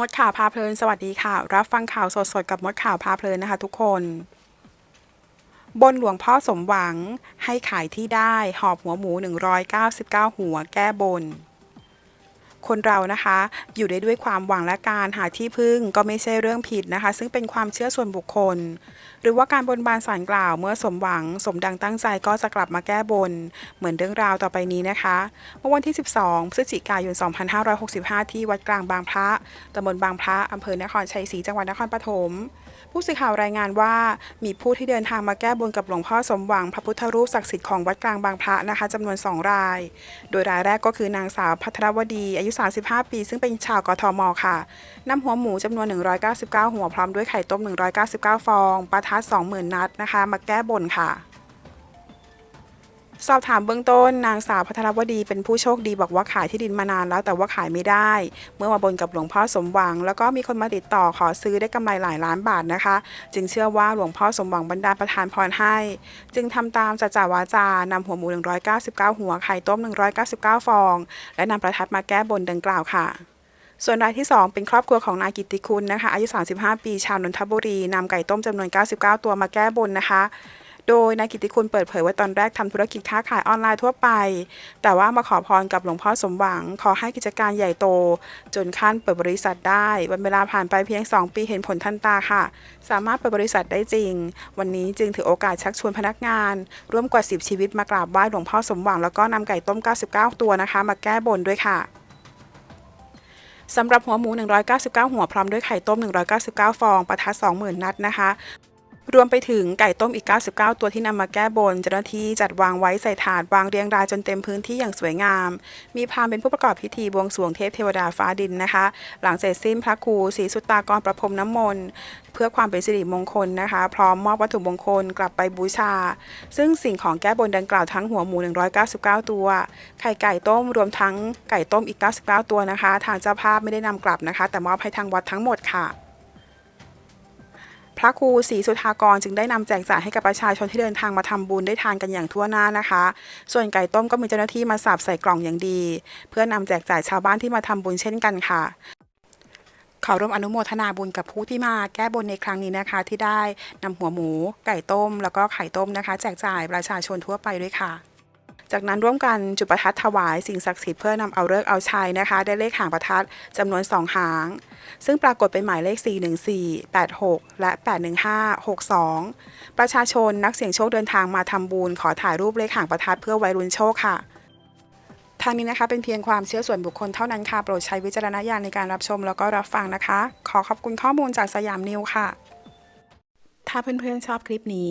มดข่าวพาเพลิน สวัสดีค่ะ รับฟังข่าวสดๆกับมดข่าวพาเพลินนะคะ ทุกคน บนหลวงพ่อสมหวังให้ขายที่ได้หอบหัวหมู 199 หัวแก้บน คนเรานะคะ อยู่ได้ด้วยความหวังและการหาที่พึ่งก็ไม่ใช่เรื่องผิดนะคะ ซึ่งเป็นความเชื่อส่วนบุคคล หรือว่าการบนบานสารกล่าวเมื่อสมหวัง สมดังตั้งใจก็จะกลับมาแก้บน เหมือนเรื่องราวต่อไปนี้นะคะ เมื่อวันที่ 12 พฤศจิกายน 2565 ที่วัดกลางบางพระตำบลบางพระอำเภอนครชัยศรีจังหวัดนครปฐมผู้สื่อข่าวรายงานว่ามีผู้ที่เดินทางมาแก้บนกับหลวงพ่อสมหวัง พระพุทธรูปศักดิ์สิทธิ์ของวัดกลางบางพระนะคะจำนวน 2 ราย โดยรายแรกก็คือนางสาวพัทรวดีอายุ35 ปี ซึ่งเป็นชาวกทมค่ะนำหัวหมูจำนวน 199 หัวพร้อมด้วยไข่ต้ม 199 ฟอง ประทัด20,000 นัดนะคะ มาแก้บนค่ะ สอบถามเบื้องต้นนางสาวพัทรวดีเป็นผู้โชคดีบอกว่าขายที่ดินมานานแล้วแต่ว่าขายไม่ได้ เมื่อมาบนกับหลวงพ่อสมหวัง แล้วก็มีคนมาติดต่อขอซื้อได้กำไรหลายล้านบาทนะคะ จึงเชื่อว่าหลวงพ่อสมหวังบรรดาประทานพรให้ จึงทำตามจัจจาวาจานำหัวหมู 199 หัวไข่ต้ม 199 ฟอง และนำประทัดมาแก้บนดังกล่าวค่ะส่วนรายที่ 2 เป็นครอบครัวของนายกิตติคุณนะคะอายุ 35 ปีชาวนนทบุรีนำไก่ต้มจำนวน 99 ตัวมาแก้บนนะคะ โดยนายกิติคุณเปิดเผยว่าตอนแรกทำธุรกิจค้าขายออนไลน์ทั่วไป แต่ว่ามาขอพรกับหลวงพ่อสมหวัง ขอให้กิจการใหญ่โต จนขั้นเปิดบริษัทได้วันเวลาผ่านไปเพียง 2 ปีเห็นผลทันตาค่ะ สามารถเปิดบริษัทได้จริง วันนี้จึงถือโอกาสชักชวนพนักงาน ร่วมกว่า 10 ชีวิตมากราบไหว้หลวงพ่อสมหวัง แล้วก็นำไก่ต้ม 99 ตัวนะคะ มาแก้บนด้วยค่ะสำหรับหัวหมู 199 หัวพร้อมด้วยไข่ต้ม 199 ฟอง ประทัด20,000 นัดนะคะ รวมไปถึงไก่ต้มอีก 99 ตัวที่นำมาแก้บน เจ้าหน้าที่จัดวางไว้ใส่ถาดวางเรียงรายจนเต็มพื้นที่อย่างสวยงาม มีพราหมณ์เป็นผู้ประกอบพิธีบวงสรวงเทพเทวดาฟ้าดินนะคะ หลังเสร็จสิ้นพระครูศรีสุตตากรประพรมน้ำมนต์เพื่อความเป็นสิริมงคลนะคะ พร้อมมอบวัตถุมงคลกลับไปบูชา ซึ่งสิ่งของแก้บนดังกล่าวทั้งหัวหมู 199 ตัว ไข่ไก่ต้มรวมทั้งไก่ต้มอีก 99 ตัวนะคะ ทางเจ้าภาพไม่ได้นำกลับนะคะ แต่มอบให้ทางวัดทั้งหมดค่ะ พระครูศรีสุธากรจึงได้นำแจกจ่ายให้กับประชาชนที่เดินทางมาทำบุญได้ทานกันอย่างทั่วหน้านะคะ ส่วนไก่ต้มก็มีเจ้าหน้าที่มาสับใส่กล่องอย่างดี เพื่อนำแจกจ่ายชาวบ้านที่มาทำบุญเช่นกันค่ะขอร่วมอนุโมทนาบุญกับผู้ที่มาแก้บนในครั้งนี้นะคะ ที่ได้นำหัวหมู ไก่ต้ม แล้วก็ไข่ต้มนะคะ แจกจ่ายประชาชนทั่วไปด้วยค่ะ จากนั้นร่วมกันจุดประทัดถวายสิ่งศักดิ์สิทธิ์เพื่อนำเอาเลิกเอาชัยนะคะ ได้เลขหางประทัดจำนวน 2 หาง ซึ่งปรากฏเป็นหมายเลข 414 86 และ 815 62 ประชาชนนักเสี่ยงโชคเดินทางมาทำบุญขอถ่ายรูปเลขหางประทัดเพื่อไว้ลุ้นโชคค่ะทางนี้นะคะเป็นเพียงความเชื่อส่วนบุคคลเท่านั้นค่ะ โปรดใช้วิจารณญาณในการรับชมแล้วก็รับฟังนะคะ ขอขอบคุณข้อมูลจากสยามนิวค่ะ ถ้าเพื่อนๆชอบคลิปนี้